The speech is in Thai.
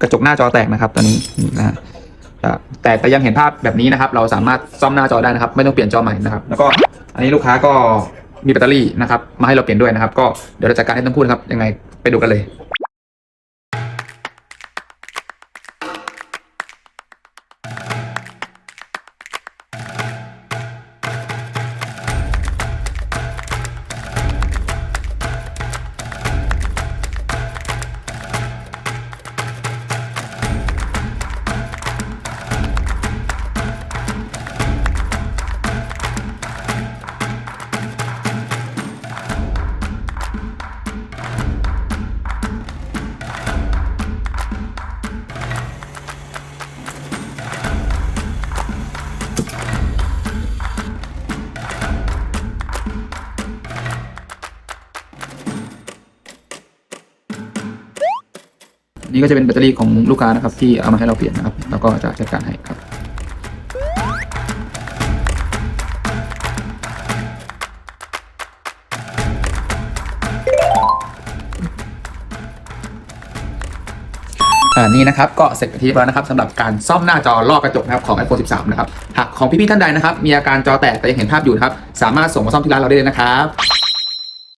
กระจกหน้าจอแตกนะครับตอนนี้นี่นะฮะแต่แต่ยังเห็นภาพแบบนี้นะครับ เราสามารถซ่อมหน้าจอได้นะครับ ไม่ต้องเปลี่ยนจอใหม่นะครับ แล้วก็อันนี้ลูกค้าก็มีแบตเตอรี่นะครับ มาให้เราเปลี่ยนด้วยนะครับ ก็เดี๋ยวเราจัดการให้ทั้งคู่นะครับยังไงไปดูกันเลย นี่ก็จะเป็นแบตเตอรี่ของลูกค้านะครับ ที่เอามาให้เราเปลี่ยนนะครับ แล้วก็จะจัดการให้ครับอ่านี่นะครับก็เสร็จไปที่เรียบร้อยนะครับสำหรับการซ่อมหน้าจอลอกกระจกนะครับของ iPhone 13 นะครับ หากของพี่ๆท่านใดนะครับ มีอาการจอแตกแต่ยังเห็นภาพอยู่นะครับ สามารถส่งมาซ่อมที่ร้านเราได้เลยนะครับ